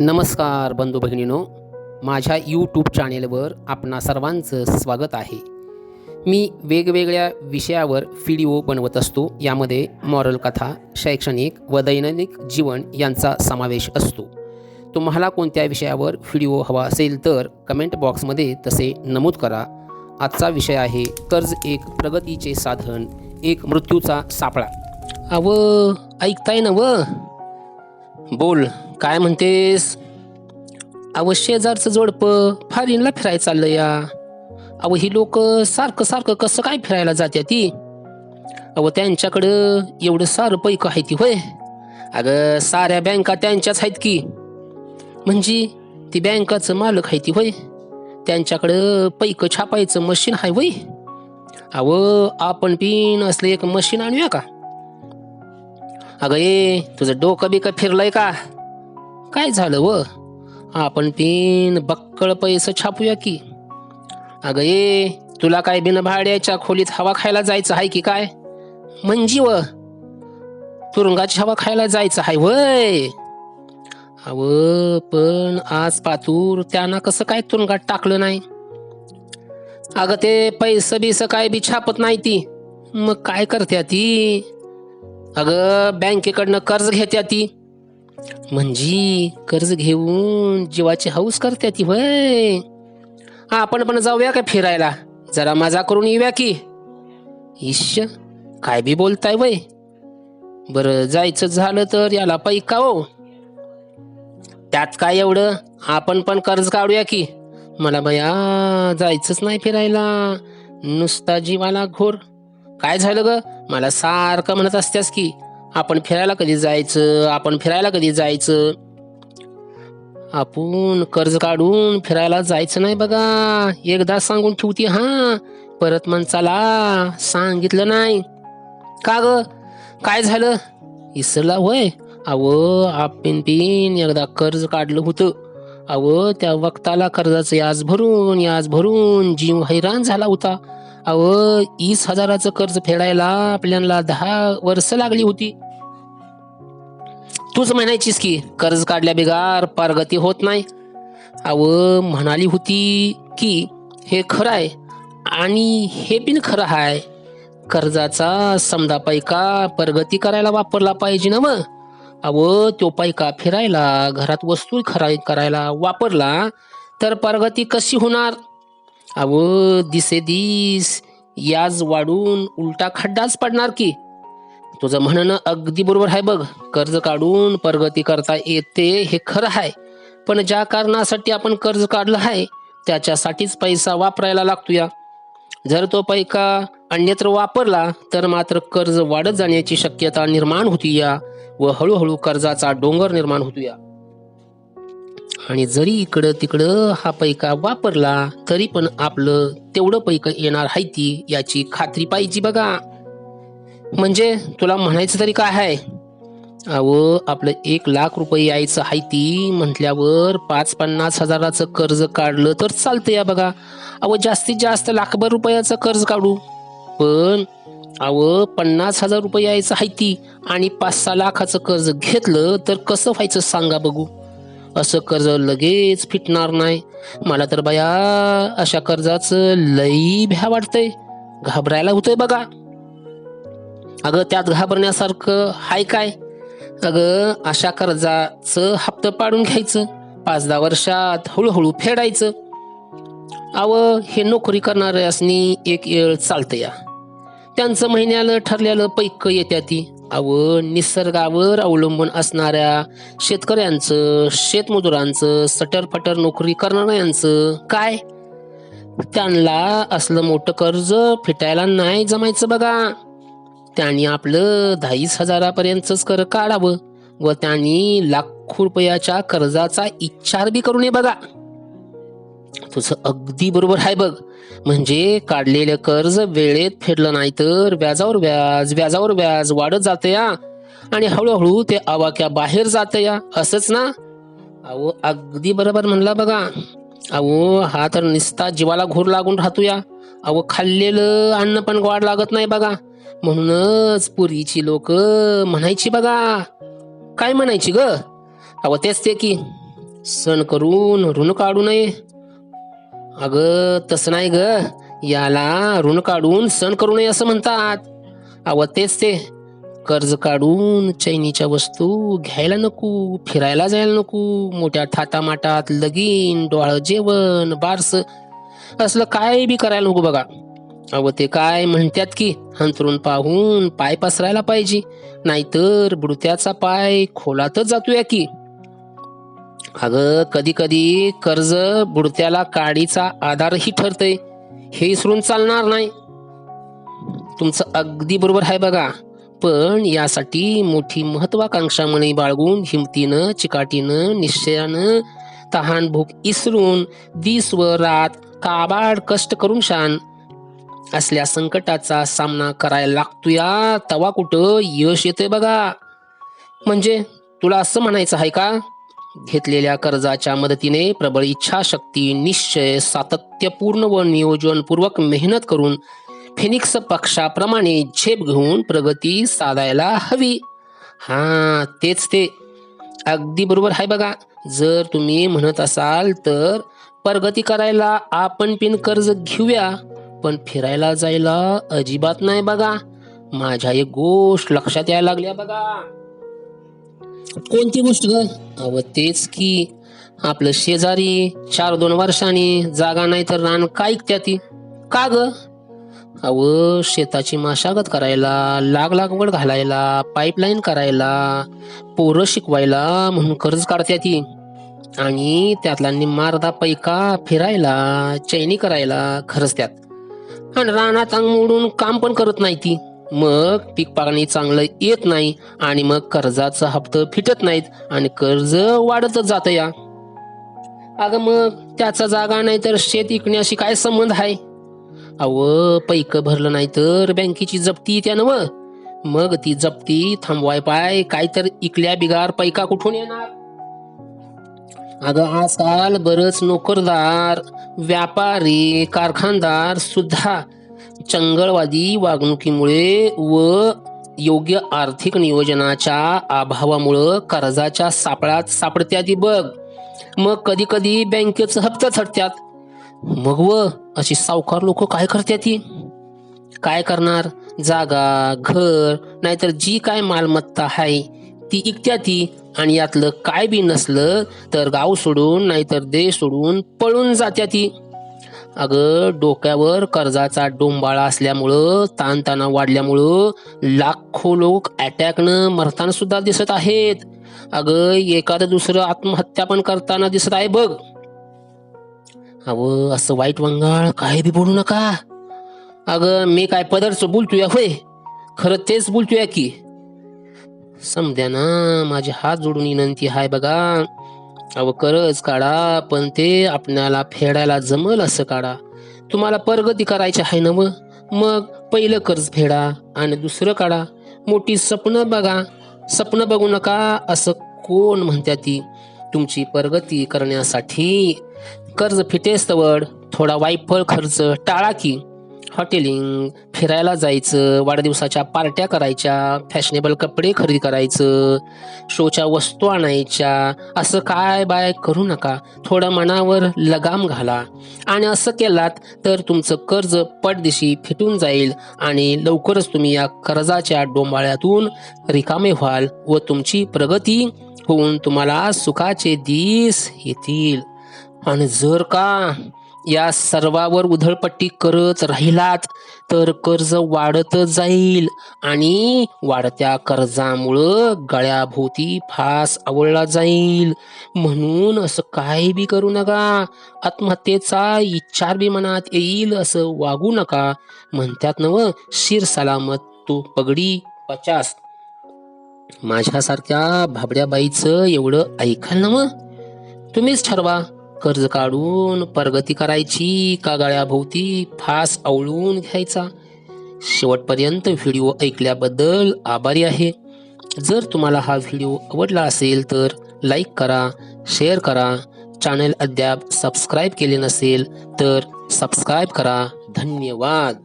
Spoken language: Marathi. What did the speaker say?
नमस्कार बंधू भगिनीनो माझ्या यूट्यूब चॅनेलवर आपणा सर्वांचं स्वागत आहे. मी वेगवेगळ्या विषयावर व्हिडिओ बनवत असतो यामध्ये मॉरल कथा शैक्षणिक व दैनंदिक जीवन यांचा समावेश असतो. तुम्हाला कोणत्या विषयावर व्हिडिओ हवा असेल तर कमेंट बॉक्समध्ये तसे नमूद करा. आजचा विषय आहे कर्ज एक प्रगतीचे साधन एक मृत्यूचा सापळा. अव ऐकताय ना व बोल. काय म्हणतेस? अव शेजारचं जोडपं फारीनला फिरायला चाललं या. अव ही लोक सारखं सारखं कसं काय फिरायला जात्या ती? अव त्यांच्याकडं एवढं सारं पैक आहे ती होय. अगं साऱ्या बँका त्यांच्याच आहेत की. म्हणजे ती बँकाचं मालक आहे ती होय. त्यांच्याकडं पैक छापायचं मशीन आहे वय अव आपण पिन असलं एक मशीन आणूया का? अगं ए तुझं डोकं बिकं फिरलंय का? काय झालं व? आपण तीन बक्कळ पैसे छापूया की. अगं ये तुला काय बिन भाड्याच्या खोलीत हवा खायला जायचं आहे की काय? म्हणजे व तुरुंगाची हवा खायला जायचं आहे वय. अव पण आज पातूर त्यांना कसं काय तुरुंगात टाकलं नाही? अगं ते पैसे बिस काय बी छापत नाही ती. मग काय करत्या ती? अगं बँकेकडनं कर्ज घेत्या ती. म्हणजे कर्ज घेऊन जीवाची हौस करते ती वय आपण पण जाऊया का फिरायला? जरा मजा करून येऊया की. इश्य काय बी बोलताय वय. बरं जायचं झालं तर याला पैका हो त्यात काय एवढं? आपण पण कर्ज काढूया की. मला बया जायचंच नाही फिरायला. नुसता जीवाला घोर. काय झालं ग? मला सारखं म्हणत असतेस की. आपण फिरायला कधी जायचं? आपण फिरायला कधी जायचं? आपण कर्ज काढून फिरायला जायचं नाही बघा. एकदा सांगून ठेवती हा. परत माणसाला सांगितलं नाही. का ग? काय झालं? इसरला होय? अव आपण पिन एकदा कर्ज काढलं होतं. अव त्या वक्ताला कर्जाचं याज भरून याज भरून जीव हैराण झाला होता. अव वीस हजाराचं कर्ज फेडायला आपल्याला दहा वर्ष लागली होती. तूच म्हणायचीस की कर्ज काढल्या बिगार पारगती होत नाही. अव म्हणाली होती की हे खरं आहे आणि हे पण खरं आहे कर्जाचा समजा पैका परगती करायला वापरला पाहिजे ना मग अव तो पैका फिरायला घरात वस्तू खरा करायला वापरला तर परगती कशी होणार? अव दिसे दिस याज वाढून उलटा खड्डाच पडणार की. तुझं म्हणणं अगदी बरोबर आहे बघ. कर्ज काढून प्रगती करता येते हे खरं आहे. पण ज्या कारणासाठी आपण कर्ज काढलं आहे त्याच्यासाठीच पैसा वापरायला लागतो या जर तो पैका अन्यत्र वापरला तर मात्र कर्ज वाढत जाण्याची शक्यता निर्माण होती या व हळूहळू कर्जाचा डोंगर निर्माण होतो या आणि जरी इकडं तिकडं हा पैका वापरला तरी पण आपलं तेवढं पैक येणार आहे ती याची खात्री पाहिजे बघा. म्हणजे तुला म्हणायचं तरी काय आहे अहो आपलं एक लाख रुपये यायचं आहे ती म्हटल्यावर पाच पन्नास हजाराचं कर्ज काढलं तर चालतं या बघा. अहो जास्तीत जास्त लाखभर रुपयाचं कर्ज काढू. पण अहो पन्नास हजार रुपये यायचं आहे ती आणि पाच सहा लाखाचं कर्ज घेतलं तर कसं व्हायचं सांगा बघू. असं कर्ज लगेच फिटणार नाही. मला तर बया अशा कर्जाचं लई भ्या वाटतंय. घाबरायला होतंय बघा. अगं त्यात घाबरण्यासारखं हाय काय? अगं अशा कर्जाचं हप्तं पाडून घ्यायचं. पाच दहा वर्षात हळूहळू फेडायचं. अव हे नोकरी करणाऱ्यासनी एक येळ चालतं या. त्यांचं महिन्याला ठरलेलं पैक येत्या ती. अव निसर्गावर अवलंबून असणाऱ्या शेतकऱ्यांचं शेतमजुरांचं सटरफटर नोकरी करणाऱ्यांचं काय? त्यांना असलं मोठं कर्ज फिटायला नाही जमायचं बघा. त्यांनी आपलं दहावीस हजारापर्यंतच कर काढावं व त्यांनी लाखो रुपयाच्या कर्जाचा इच्छार बी करू नये बघा. तुझं अगदी बरोबर आहे बघ. म्हणजे काढलेलं कर्ज वेळेत फेडलं नाही तर व्याजावर व्याज व्याजावर व्याज वाढत जातं या. आणि हळूहळू ते आवाक्या बाहेर जातं या. असंच ना? अहो अगदी बरोबर म्हणला बघा. अहो हा तर निस्ता जीवाला घोर लागून राहतो या. अव खाल्लेलं अन्न पण गोड लागत नाही बघा. म्हणूनच पूर्वीची लोक म्हणायची बघा. काय म्हणायची ग? अहो तेच ते की सण करून ऋण काढू नये. अगं तसं नाही ग. याला ऋण काढून सण करू नये असं म्हणतात. अव तेच ते. कर्ज काढून चैनीच्या वस्तू घ्यायला नको फिरायला जायला नको. मोठ्या थाटामाटात लगीन डोळं जेवण बारस असलं काय बी करायला नको बघा. अव ते काय म्हणतात की अंतरून पाहून पाय पसरायला पाहिजे. नाहीतर बुडत्याचा पाय खोलातच जातोया की. अगं कधी कधी कर्ज बुडत्याला काडीचा आधारही ठरतय. हे विसरून चालणार नाही. तुमचं अगदी बरोबर आहे बघा. पण यासाठी मोठी महत्वाकांक्षा म्हणे बाळगून हिमतीनं चिकाटीनं निश्चयानं तहान भूक इसरून दिस व रात काबाड कष्ट करून शान. असल्या संकटाचा सामना करायला लागतोया तवा कुठं यश येते बघा. म्हणजे तुला असं म्हणायचं आहे का? घेतलेल्या कर्जाच्या मदतीने प्रबळ इच्छाशक्ती निश्चय सातत्यपूर्ण व नियोजनपूर्वक मेहनत करून फिनिक्स पक्षाप्रमाणे झेप घेऊन प्रगती साधायला हवी. हा तेच ते. अगदी बरोबर आहे बघा. जर तुम्ही म्हणत असाल तर प्रगती करायला आपण पिन कर्ज घेऊया पण फिरायला जायला अजिबात नाही बघा. माझ्या एक गोष्ट लक्षात यायला लागल्या बघा. कोणती गोष्ट ग? अव तेच की आपलं शेजारी चार दोन वर्षांनी जागा नाही तर रान काय त्या ती का ग? अव शेताची मशागत करायला लाग लागवड घालायला पाईपलाईन करायला पोरं शिकवायला म्हणून कर्ज काढते ती. आणि त्यातला निम्मार्धा पैका फिरायला चैनी करायला खरंच त्यात. आणि रानात अंग मोडून काम पण करत नाही ती. मग पीक पाणी चांगलं येत नाही आणि मग कर्जाचा हप्त फिटत नाहीत आणि कर्ज वाढतच जात या. अगं मग त्याचा जागा नाही तर शेत इकण्याशी काय संबंध आहे अव पैक भरलं नाही तर बँकेची जप्ती येत्या नव मग ती जप्ती थांबवाय पाय काय तर इकल्या बिगार पैका कुठून येणार? अगं आजकाल बरच नोकरदार व्यापारी कारखानदार सुद्धा चंगळवादी वागणुकीमुळे व योग्य आर्थिक नियोजनाच्या अभावामुळं कर्जाच्या सापळात सापडत्याती बघ. मग कधी कधी बँकेचं हप्ता थटत्यात. मग व अशी सावकार लोक काय करतात ती काय करणार? जागा घर नाहीतर जी काय मालमत्ता आहे ती इकत्या ती आणि यातलं काय बी नसलं तर गाव सोडून नाहीतर देश सोडून पळून जात्या ती अगं डोक्यावर कर्जाचा डोंबाळा असल्यामुळं ताणताणा वाढल्यामुळं लाखो लोक अटॅकनं मरताना सुद्धा दिसत आहेत. अगं एखादं दुसरं आत्महत्या पण करताना दिसत आहे बघ. अव असं वाईट वंगाळ काय बी बोलू नका. अगं मी काय पदरच बोलतोय होय? खरं तेच बोलतोय की. समद्या ना माझे हात जोडून विनंती हाय बघा. अव करच काढा पण ते आपणाला फेडायला जमल असं काढा. तुम्हाला प्रगती करायची आहे ना मग मग पहिलं कर्ज फेडा आणि दुसरं काढा. मोठी स्वप्न बघा. स्वप्न बघू नका असं कोण म्हणत्या ती? तुमची प्रगती करण्यासाठी. कर्ज फिटेस्तवड थोडा वायफळ खर्च टाळा की. हॉटेलिंग फिरायला जायचं वाढदिवसाच्या पार्ट्या करायच्या फॅशनेबल कपडे खरेदी करायचं शोच्या वस्तू आणायच्या असं काय बाय करू नका. थोडं मनावर लगाम घाला. आणि असं केलात तर तुमचं कर्ज पडदिशी फिटून जाईल आणि लवकरच तुम्ही या कर्जाच्या डोंबाळ्यातून रिकामे व्हाल व तुमची प्रगती होऊन तुम्हाला सुखाचे दिस येतील. आणि जर का या सर्वावर उधळपट्टी करत राहिलात तर कर्ज वाढतच जाईल. आणि वाढत्या कर्जामुळं गळ्याभोवती फास आवळला जाईल. म्हणून असं काही बी करू नका. आत्महत्येचा इच्छार बी मनात येईल असं वागू नका. म्हणतात नव शिर सलामत तू पगडी पचास. माझ्यासारख्या भाबड्या बाईचं एवढं ऐकाल नव? तुम्हीच ठरवा. कर्ज काढून प्रगती करायची का गळ्याभोवती फास आवळून घ्यायचा? शेवटपर्यंत व्हिडिओ ऐकल्याबद्दल आभारी आहे. जर तुम्हाला हा व्हिडिओ आवडला असेल तर लाईक करा शेअर करा. चॅनल अद्याप सबस्क्राईब केले नसेल तर सबस्क्राईब करा. धन्यवाद.